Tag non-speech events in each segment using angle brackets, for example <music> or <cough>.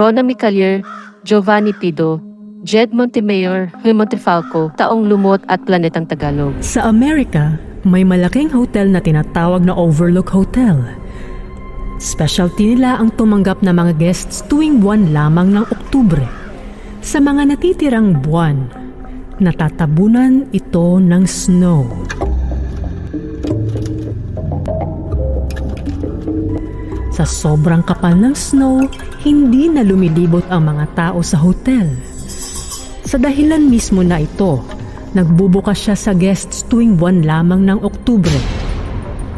Rona Micalier, Giovanni Pido, Jed Montemayor, Huy Montefalco, Taong Lumot at Planetang Tagalog. Sa Amerika, may malaking hotel na tinatawag na Overlook Hotel. Specialty nila ang tumanggap na mga guests tuwing buwan lamang ng Oktubre. Sa mga natitirang buwan, natatabunan ito ng snow. Sa sobrang kapal ng snow, hindi na lumilibot ang mga tao sa hotel. Sa dahilan mismo na ito, nagbubukas siya sa guests tuwing buwan lamang ng Oktubre.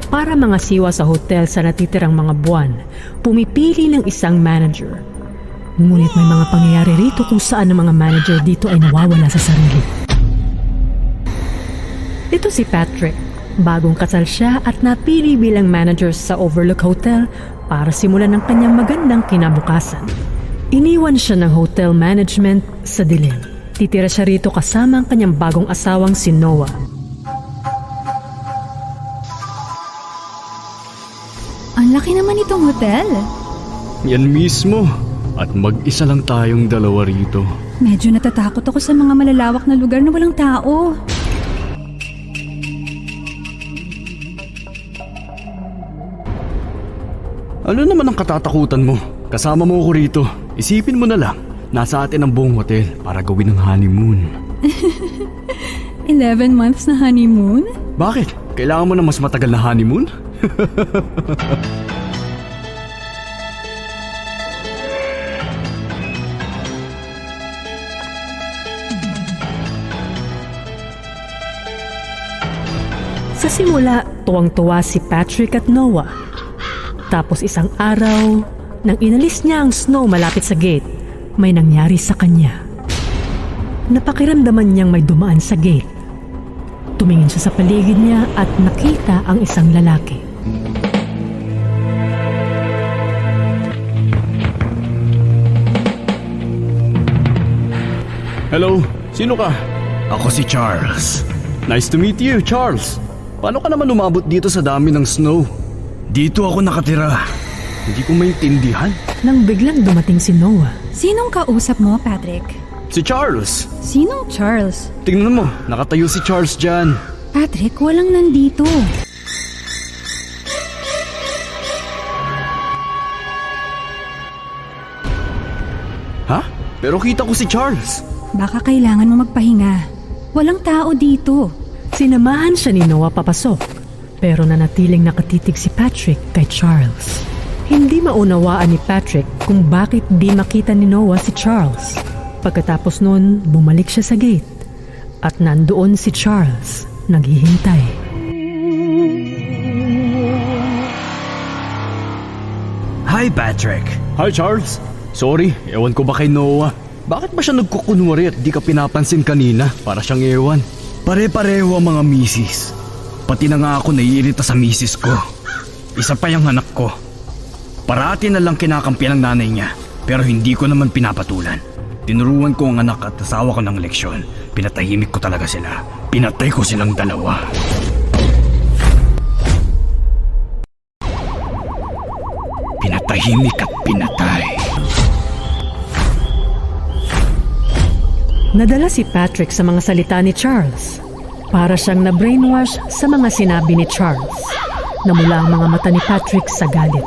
Para mga siwa sa hotel sa natitirang mga buwan, pumipili ng isang manager. Ngunit may mga pangyayari rito kung saan ang mga manager dito ay nawawala sa sarili. Ito si Patrick. Bagong kasal siya at napili bilang manager sa Overlook Hotel para simulan ang kanyang magandang kinabukasan. Iniwan siya ng hotel management sa dilim. Titira siya rito kasama ang kanyang bagong asawang si Noah. Ang laki naman itong hotel. Yan mismo. At mag-isa lang tayong dalawa rito. Medyo natatakot ako sa mga malalawak na lugar na walang tao. Ano naman ang katatakutan mo? Kasama mo ako rito. Isipin mo na lang. Nasa atin ang buong hotel para gawin ang honeymoon. <laughs> 11 months na honeymoon? Bakit? Kailangan mo na mas matagal na honeymoon? Sa simula, tuwang-tuwa si Patrick at Noah. Tapos isang araw, nang inalis niya ang snow malapit sa gate, may nangyari sa kanya. Napakiramdaman niyang may dumaan sa gate. Tumingin siya sa paligid niya at nakita ang isang lalaki. Hello, sino ka? Ako si Charles. Nice to meet you, Charles. Paano ka naman umabot dito sa dami ng snow? Dito ako nakatira. Hindi ko maintindihan. Nang biglang dumating si Noah, Sinong kausap mo, Patrick? Si Charles. Sinong Charles? Tingnan mo, nakatayo si Charles dyan. Patrick, walang nandito. Ha? Pero kita ko si Charles. Baka kailangan mo magpahinga. Walang tao dito. sinamahan siya ni Noah papasok. Pero nanatiling nakatitig si Patrick kay Charles. Hindi maunawaan ni Patrick kung bakit di makita ni Noah si Charles. Pagkatapos noon, bumalik siya sa gate. At nandoon si Charles, naghihintay. Hi, Patrick. Hi, Charles. Sorry, ewan ko ba kay Noah? Bakit ba siya nagkukunwari at di ka pinapansin kanina para siyang ewan? Pare-pareho ang mga misis. Pati na nga ako naiirita sa misis ko. Isa pa yung anak ko. Parati na lang kinakampiyan ng nanay niya, pero hindi ko naman pinapatulan. Tinuruan ko ang anak at asawa ko ng leksyon. Pinatahimik ko talaga sila. Pinatay ko silang dalawa. Pinatahimik at pinatay. Nadala si Patrick sa mga salita ni Charles. Para siyang na-brainwash sa mga sinabi ni Charles. Namula ang mga mata ni Patrick sa galit.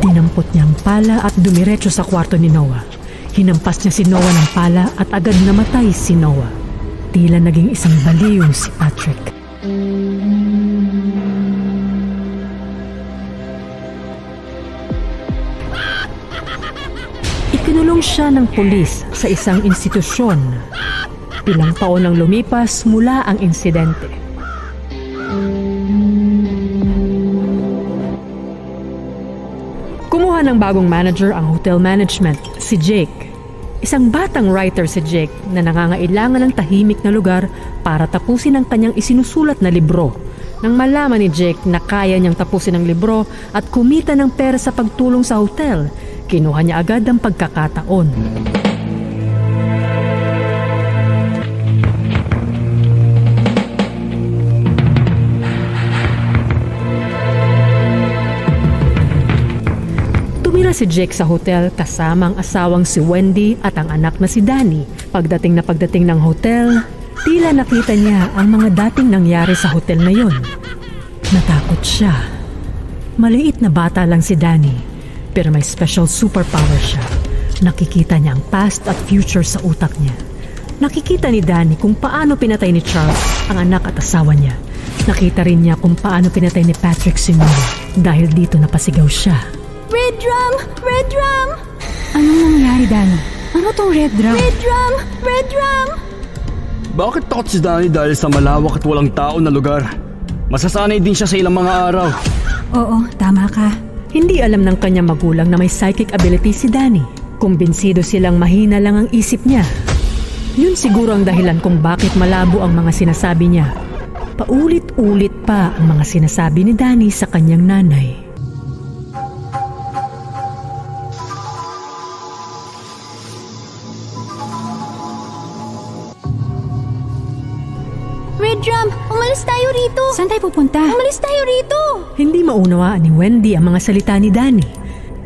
Dinampot niya ang pala at dumiretso sa kwarto ni Noah. Hinampas niya si Noah ng pala at agad namatay si Noah. Tila naging isang baliw si Patrick. Ikinulong siya ng pulis sa isang institusyon. Ilang taon ang lumipas mula ang insidente. Kumuha ng bagong manager ang hotel management, si Jake. Isang batang writer si Jake na nangangailangan ng tahimik na lugar para tapusin ang kanyang isinusulat na libro. Nang malaman ni Jake na kaya niyang tapusin ang libro at kumita ng pera sa pagtulong sa hotel, kinuha niya agad ang pagkakataon. Si Jake sa hotel kasama ang asawang si Wendy at ang anak na si Danny. Pagdating na pagdating ng hotel, tila nakita niya ang mga dating nangyari sa hotel na yon. Natakot siya. Maliit na bata lang si Danny, pero may special superpower siya. Nakikita niya ang past at future sa utak niya. Nakikita ni Danny kung paano pinatay ni Charles ang anak at asawa niya. Nakita rin niya kung paano pinatay ni Patrick si Noah dahil dito napasigaw siya. Red drum! Red drum! Anong nangyari, Danny? Ano tong red drum? Red drum! Red drum! Bakit takot si Danny dahil sa malawak at walang tao na lugar? Masasanay din siya sa ilang mga araw. Oo, tama ka. Hindi alam ng kanyang magulang na may psychic ability si Danny. Kumbinsido silang mahina lang ang isip niya. Yun siguro ang dahilan kung bakit malabo ang mga sinasabi niya. Paulit-ulit pa ang mga sinasabi ni Danny sa kanyang nanay. Saan tayo pupunta? Umalis tayo rito! Hindi maunawaan ni Wendy ang mga salita ni Danny.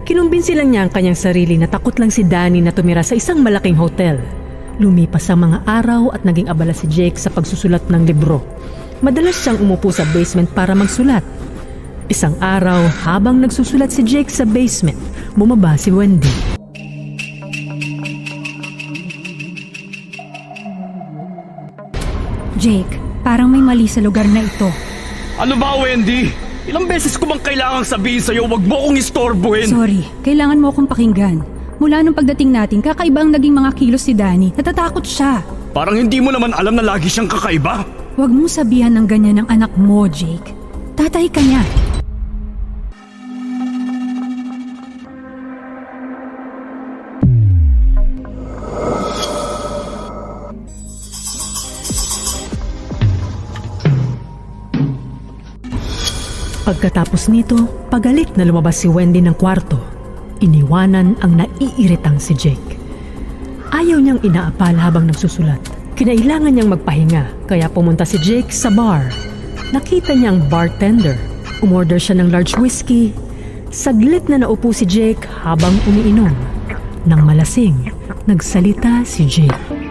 Kinumbinsi lang niya ang kanyang sarili na takot lang si Danny na tumira sa isang malaking hotel. Lumipas ang mga araw at naging abala si Jake sa pagsusulat ng libro. Madalas siyang umupo sa basement para magsulat. Isang araw, habang nagsusulat si Jake sa basement, bumaba si Wendy. Jake, parang may mali sa lugar na ito. Ano ba, Wendy? Ilang beses ko bang kailangang sabihin sa'yo wag mo akong istorbohin? Sorry, kailangan mo akong pakinggan. Mula nung pagdating natin, kakaiba ang naging mga kilos si Danny. Natatakot siya. Parang hindi mo naman alam na lagi siyang kakaiba. Huwag mong sabihan ng ganyan ng anak mo, Jake. Tatay ka niya. Pagkatapos nito, pagalit na lumabas si Wendy ng kwarto. Iniwanan ang naiiritang si Jake. Ayaw niyang inaapal habang nagsusulat. Kinailangan niyang magpahinga, kaya pumunta si Jake sa bar. Nakita niya ang bartender. Umorder siya ng large whiskey. Saglit na naupo si Jake habang umiinom. Nang malasing, nagsalita si Jake.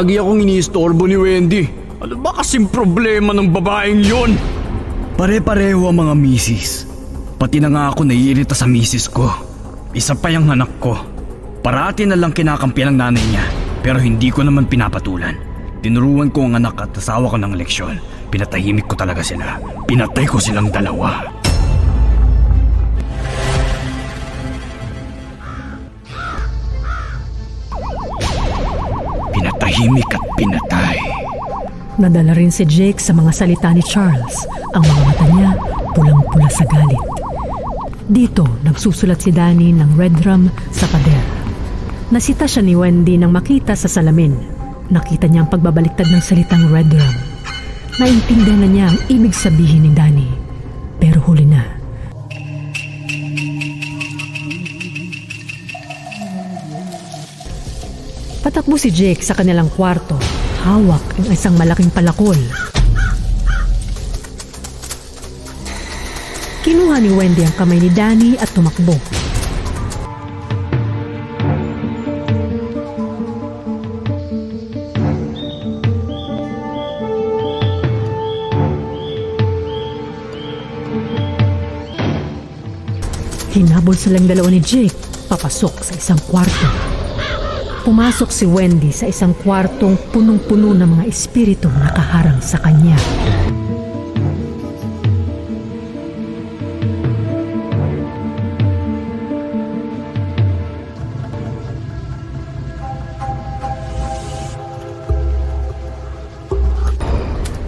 Lagi akong iniistorbo ni Wendy. Ano ba kasing problema ng babaeng yon? Pare-pareho ang mga misis. Pati na nga ako naiirita sa misis ko. Isa pa yung anak ko. Parati na lang kinakampi ng nanay niya. Pero hindi ko naman pinapatulan. Tinuruan ko ang anak at asawa ko ng leksyon. Pinatahimik ko talaga sila. Pinatay ko silang dalawa. Pinatahimik at pinatay. Nadala rin si Jake sa mga salita ni Charles. Ang mga mata niya pulang-pula sa galit. Dito, nagsusulat si Danny ng red drum sa pader. Nasita siya ni Wendy nang makita sa salamin. Nakita niya ang pagbabaliktad ng salitang red drum. Naintindihan na niya ang ibig sabihin ni Danny. Pero huli na. Patakbo si Jake sa kanilang kwarto. Hawak ang isang malaking palakol. Kinuha ni Wendy ang kamay ni Danny at tumakbo. Hinabol silang dalawa ni Jake papasok sa isang kwarto. Pumasok si Wendy sa isang kwartong punong-puno ng mga espiritu nakaharang sa kanya.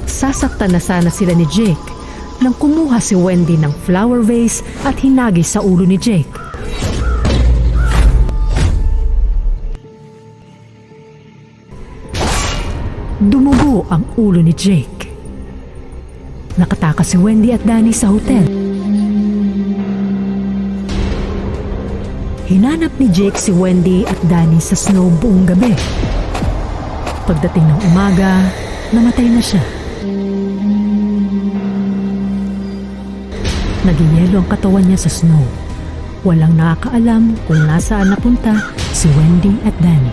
Sasaktan na sana sila ni Jake nang kumuha si Wendy ng flower vase at hinagi sa ulo ni Jake. Dumugo ang ulo ni Jake. Nakatakas si Wendy at Danny sa hotel. Hinanap ni Jake si Wendy at Danny sa snow buong gabi. Pagdating ng umaga, namatay na siya. Nagyayelo ang katawan niya sa snow. Walang nakakaalam kung nasaan napunta si Wendy at Danny.